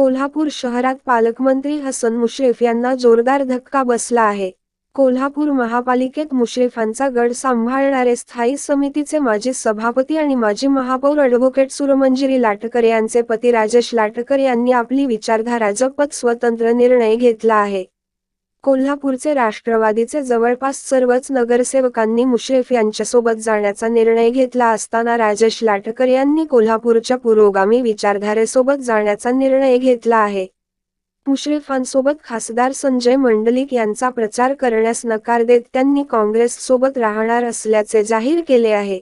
कोल्हापूर शहरात पालकमंत्री हसन मुश्रीफ यांना जोरदार धक्का बसला आहे. कोल्हापूर महापालिकेत मुश्रीफांचा गड सांभाळणारे स्थायी समितीचे माजी सभापती आणि माजी महापौर अॅडव्होकेट सुरमंजिरी लाटकर यांचे पती राजेश लाटकर यांनी आपली विचारधारा जपत स्वतंत्र निर्णय घेतला आहे. कोल्हापूरचे राष्ट्रवादीचे जवळपास सर्वच नगरसेवकांनी मुश्रीफ यांच्यासोबत जाण्याचा निर्णय घेतला असताना राजेश लाटकर यांनी कोल्हापूरच्या पुरोगामी विचारधारेसोबत जाण्याचा निर्णय घेतला आहे. मुश्रीफांसोबत खासदार संजय मंडलिक यांचा प्रचार करण्यास नकार देत त्यांनी काँग्रेससोबत राहणार असल्याचे जाहीर केले आहे.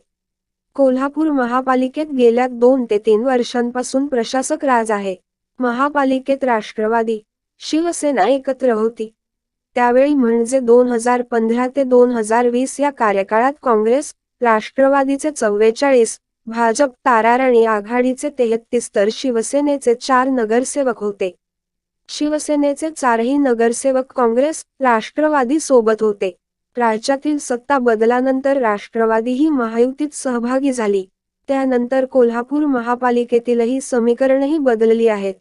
कोल्हापूर महापालिकेत गेल्या दोन ते तीन वर्षांपासून प्रशासक राज आहे. महापालिकेत राष्ट्रवादी शिवसेना एकत्र होती. त्यावेळी म्हणजे दोन हजार पंधरा ते दोन हजार वीस या कार्यकाळात काँग्रेस राष्ट्रवादीचे चव्वेचाळीस भाजप ताराराणी आघाडीचे तेहत्तीस तर शिवसेनेचे चार नगरसेवक होते. शिवसेनेचे चारही नगरसेवक काँग्रेस राष्ट्रवादी सोबत होते. राज्यातील सत्ता बदलानंतर राष्ट्रवादी ही महायुतीत सहभागी झाली. त्यानंतर कोल्हापूर महापालिकेतीलही समीकरणही बदलली आहेत.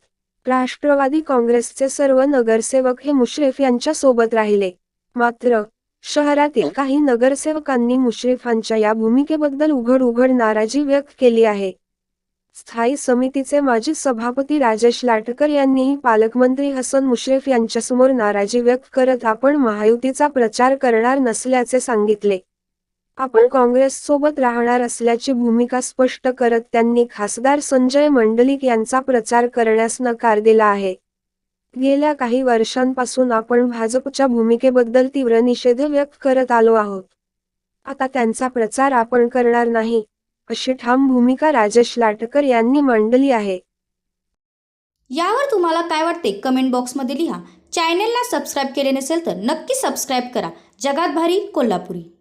राष्ट्रवादी काँग्रेसचे सर्व नगरसेवक हे मुश्रीफ यांच्या सोबत राहिले. मात्र शहरातील काही नगरसेवकांनी मुश्रीफांच्या या भूमिकेबद्दल उघड उघड नाराजी व्यक्त केली आहे. स्थायी समितीचे माजी सभापती राजेश लाटकर यांनीही पालकमंत्री हसन मुश्रीफ यांच्यासमोर नाराजी व्यक्त करत आपण महायुतीचा प्रचार करणार नसल्याचे सांगितले. आपण काँग्रेस सोबत राहणार असल्याची भूमिका स्पष्ट करत त्यांनी खासदार संजय मंडलिक यांचा प्रचार करण्यास नकार दिला आहे. गेल्या काही वर्षांपासून आपण भाजपच्या भूमिकेबद्दल तीव्र निषेध व्यक्त करत आलो आहोत. आता त्यांचा प्रचार आपण करणार नाही अशी ठाम भूमिका राजेश लाटकर यांनी मांडली आहे. यावर तुम्हाला काय वाटते कमेंट बॉक्समध्ये लिहा. चॅनेलला सबस्क्राईब केले नसेल तर नक्की सबस्क्राईब करा. जगात भारी कोल्हापुरी.